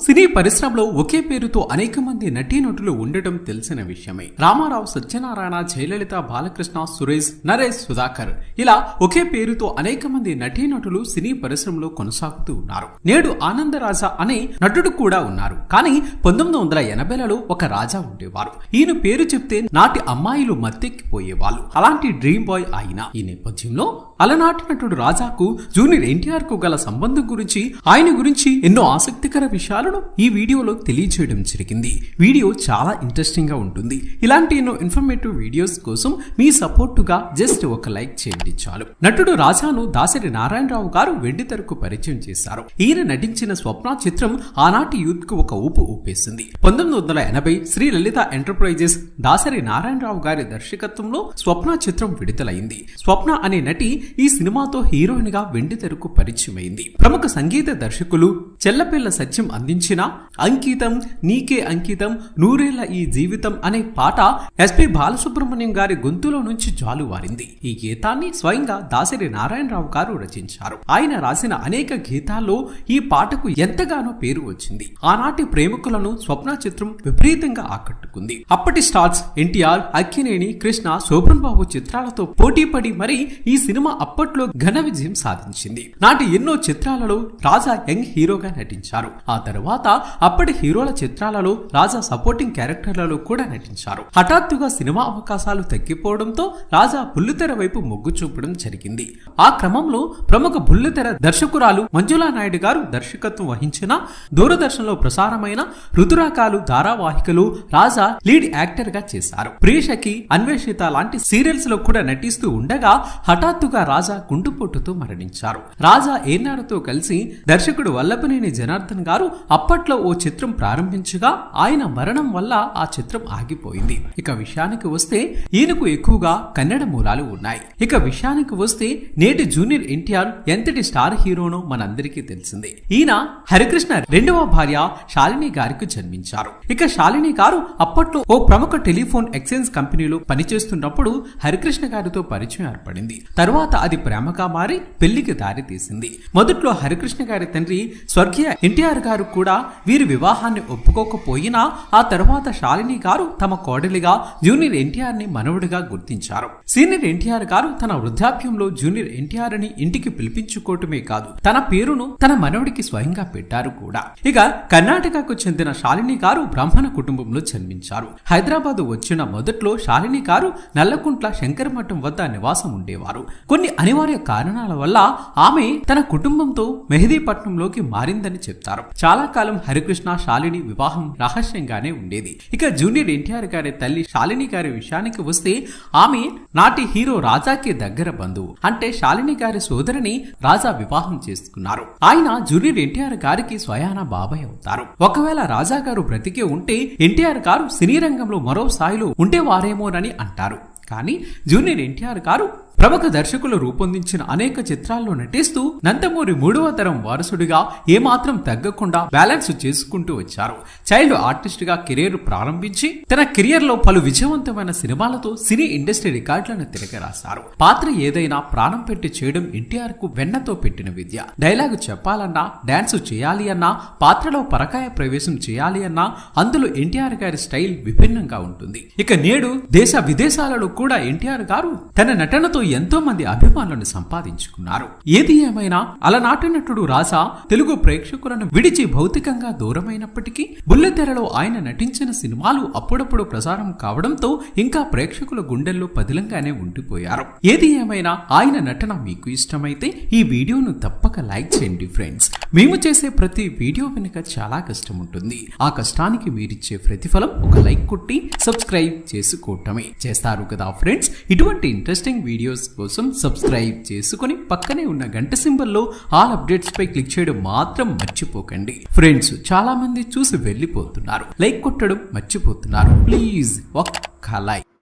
సినీ పరిశ్రమలో ఒకే పేరుతో అనేక మంది నటీనటులు ఉండటం తెలిసిన విషయమే. రామారావు సత్యనారాయణ జయలలిత బాలకృష్ణ సురేష్ నరేష్ సుధాకర్ ఇలా ఒకే పేరుతో అనేక మంది నటీనటులు సినీ పరిశ్రమలో కొనసాగుతూ ఉన్నారు. నేడు ఆనందరాజ అనే నటుడు కూడా ఉన్నారు. కానీ పంతొమ్మిది వందల ఎనభైలలో ఒక రాజా ఉండేవారు. ఈయన పేరు చెప్తే నాటి అమ్మాయిలు మత్తెక్కిపోయేవాళ్ళు. అలాంటి డ్రీమ్ బాయ్ ఆయన ఈ నేపథ్యంలో అలనాటి నటుడు రాజాకు జూనియర్ ఎన్టీఆర్కు గల సంబంధం గురించి ఆయన గురించి ఎన్నో ఆసక్తికర విషయాలు కారణం ఈ వీడియోలో తెలియజేయడం జరిగింది. వీడియో చాలా ఇంట్రెస్టింగ్గా ఉంటుంది. ఇలాంటి ఎన్నో ఇన్ఫర్మేటివ్ వీడియోస్ కోసం మీ సపోర్టుగా జస్ట్ ఒక లైక్ చేయండి చాలు. నటుడు రాజాను దాసరి నారాయణరావు గారు వెండి తెరకు పరిచయం చేశారు. ఈయన నటించిన స్వప్న చిత్రం ఆనాటి యూత్కు ఒక ఊపు ఊపేసింది. పంతొమ్మిది వందల ఎనభై శ్రీ లలిత ఎంటర్ప్రైజెస్ దాసరి నారాయణరావు గారి దర్శకత్వంలో స్వప్న చిత్రం విడుదలైంది. స్వప్న అనే నటి ఈ సినిమాతో హీరోయిన్గా వెండి తెరకు పరిచయమైంది. ప్రముఖ సంగీత దర్శకులు చెల్లపిల్ల సత్యం అందించారు అందించిన అంకితం నీకే అంకితం నూరేళ్ళ ఈ జీవితం అనే పాట ఎస్పి బాలసుబ్రహ్మణ్యం గారి గొంతులో నుంచి జాలువారింది ఈ గీతాన్ని స్వయంగా దాసరి నారాయణరావు గారు రచించారు. ఆయన రాసిన అనేక గీతాల్లో ఈ పాటకు ఎంతగానో పేరు వచ్చింది. ఆనాటి ప్రేమికులను స్వప్న చిత్రం విపరీతంగా ఆకట్టుకుంది. అప్పటి స్టార్స్ ఎన్టీఆర్ అక్కినేని కృష్ణ శోభన్ బాబు చిత్రాలతో పోటీపడి మరి ఈ సినిమా అప్పట్లో ఘన విజయం సాధించింది. నాటి ఎన్నో చిత్రాలలో రాజా యంగ్ హీరోగా నటించారు. ఆ తర్వాత అప్పటి హీరోల చిత్రాలలో రాజా సపోర్టింగ్ క్యారెక్టర్లలో కూడా నటించారు. హఠాత్తుగా సినిమా అవకాశాలు తగ్గిపోవడంతో రాజా బుల్లితెర వైపు మొగ్గు చూపడం జరిగింది. ఆ క్రమంలో ప్రముఖ బుల్లితెర దర్శకురాలు మంజులా నాయుడు గారు దర్శకత్వం వహించిన దూరదర్శన్లో ప్రసారమైన రుతురాకాలు ధారావాహికలు రాజా లీడ్ యాక్టర్గా చేశారు. ప్రియషకి అన్వేషిత లాంటి సీరియల్స్లో కూడా నటిస్తూ ఉండగా హఠాత్తుగా రాజా గుండుపోటుతో మరణించారు. రాజా ఏనాడుతో కలిసి దర్శకుడు వల్లభనేని జనార్దన్ గారు అప్పట్లో ఓ చిత్రం ప్రారంభించగా ఆయన మరణం వల్ల ఆ చిత్రం ఆగిపోయింది. ఇక విషయానికి వస్తే ఈయనకు ఎక్కువగా కన్నడ మూలాలు ఉన్నాయి. ఇక విషయానికి వస్తే నేటి జూనియర్ ఎన్టీఆర్ ఎంతటి స్టార్ హీరోనో మనందరికీ తెలిసిందే. ఈయన హరికృష్ణ రెండవ భార్య శాలిని గారికి జన్మించారు. ఇక శాలిని గారు అప్పట్లో ఓ ప్రముఖ టెలిఫోన్ ఎక్స్చేంజ్ కంపెనీలో పనిచేస్తున్నప్పుడు హరికృష్ణ గారితో పరిచయం ఏర్పడింది. తరువాత అది ప్రేమగా మారి పెళ్ళికి దారి తీసింది మొదట్లో హరికృష్ణ గారి తండ్రి స్వర్గీయ ఎన్టీఆర్ గారు కూడా కూడా వీరి వివాహాన్ని ఒప్పుకోకపోయినా ఆ తర్వాత శాలిని గారు తమ కోడలిగా జూనియర్ ఎన్టీఆర్ని మనవుడిగా గుర్తించారు. సీనియర్ ఎన్టీఆర్ గారు తన వృద్ధాప్యంలో జూనియర్ ఎన్టీఆర్ని ఇంటికి పిలిపించుకోవటమే కాదు తన పేరును తన మనవుడికి స్వయంగా పెట్టారు కూడా. ఇక కర్ణాటకకు చెందిన శాలిని గారు బ్రాహ్మణ కుటుంబంలో జన్మించారు. హైదరాబాద్ వచ్చిన మొదట్లో శాలిని గారు నల్లకుంట్ల శంకరమఠం వద్ద నివాసం ఉండేవారు. కొన్ని అనివార్య కారణాల వల్ల ఆమె తన కుటుంబంతో మెహదీపట్నంలోకి మారిందని చెప్తారు. చాలా కాలం హరికృష్ణ శాలిని వివాహం రహస్యంగానే ఉండేది. ఇక జూనియర్ ఎన్టీఆర్ గారి తల్లి శాలిని గారి విషయానికి వస్తే ఆమె నాటి హీరో రాజాకి దగ్గర బంధువు. అంటే శాలిని గారి సోదరిని రాజా వివాహం చేసుకున్నారు. ఆయన జూనియర్ ఎన్టీఆర్ గారికి స్వయాన బాబాయ్ అవుతారు. ఒకవేళ రాజా గారు బ్రతికే ఉంటే ఎన్టీఆర్ గారు సినీ రంగంలో మరో స్థాయిలో ఉండేవారేమోనని అంటారు. కానీ జూనియర్ ఎన్టీఆర్ గారు ప్రముఖ దర్శకులు రూపొందించిన అనేక చిత్రాల్లో నటిస్తూ నందమూరి మూడవ తరం వారసుడిగా ఏమాత్రం తగ్గకుండా బ్యాలెన్స్ చేసుకుంటూ వచ్చారు. చైల్డ్ ఆర్టిస్ట్గా కెరీర్ ప్రారంభించి తన కెరియర్లో పలు విజయవంతమైన సినిమాలతో సినీ ఇండస్ట్రీ రికార్డులను తిరగరాశారు. పాత్ర ఏదైనా ప్రాణం పెట్టి చేయడం ఎన్టీఆర్కు వెన్నతో పెట్టిన విద్య. డైలాగు చెప్పాలన్నా డాన్స్ చేయాలి అన్నా పాత్రలో పరకాయ ప్రవేశం చేయాలి అన్నా అందులో ఎన్టీఆర్ గారి స్టైల్ విభిన్నంగా ఉంటుంది. ఇక నేడు దేశ విదేశాలలో కూడా ఎన్టీఆర్ గారు తన నటనతో ఎంతో మంది అభిమానులను సంపాదించుకున్నారు. ఏది ఏమైనా అలనాటి నటుడు రాజా తెలుగు ప్రేక్షకులను విడిచి భౌతికంగా దూరమైనప్పటికీ బుల్లెతెరలో ఆయన నటించిన సినిమాలు అప్పుడప్పుడు ప్రసారం కావడంతో ఇంకా ప్రేక్షకుల గుండెల్లో పదిలంగానే ఉండిపోయారు. ఏది ఏమైనా ఆయన నటన మీకు ఇష్టమైతే ఈ వీడియోను తప్పక లైక్ చేయండి ఫ్రెండ్స్. మేము చేసే ప్రతి వీడియో వెనుక చాలా కష్టం ఉంటుంది. ఆ కష్టానికి మీరిచ్చే ప్రతిఫలం ఒక లైక్ కొట్టి సబ్స్క్రైబ్ చేసుకోవటమే. చేస్తారు కదా ఫ్రెండ్స్? ఇటువంటి ఇంట్రెస్టింగ్ వీడియోస్ వీడియోస్ కోసం సబ్స్క్రైబ్ చేసుకొని పక్కనే ఉన్న గంట సింబల్లో ఆల్ అప్డేట్స్ పై క్లిక్ చేయడం మాత్రం మర్చిపోకండి. ఫ్రెండ్స్ చాలా మంది చూసి వెళ్ళిపోతున్నారు. లైక్ కొట్టడం మర్చిపోతున్నారు. ప్లీజ్ ఒక్క లైక్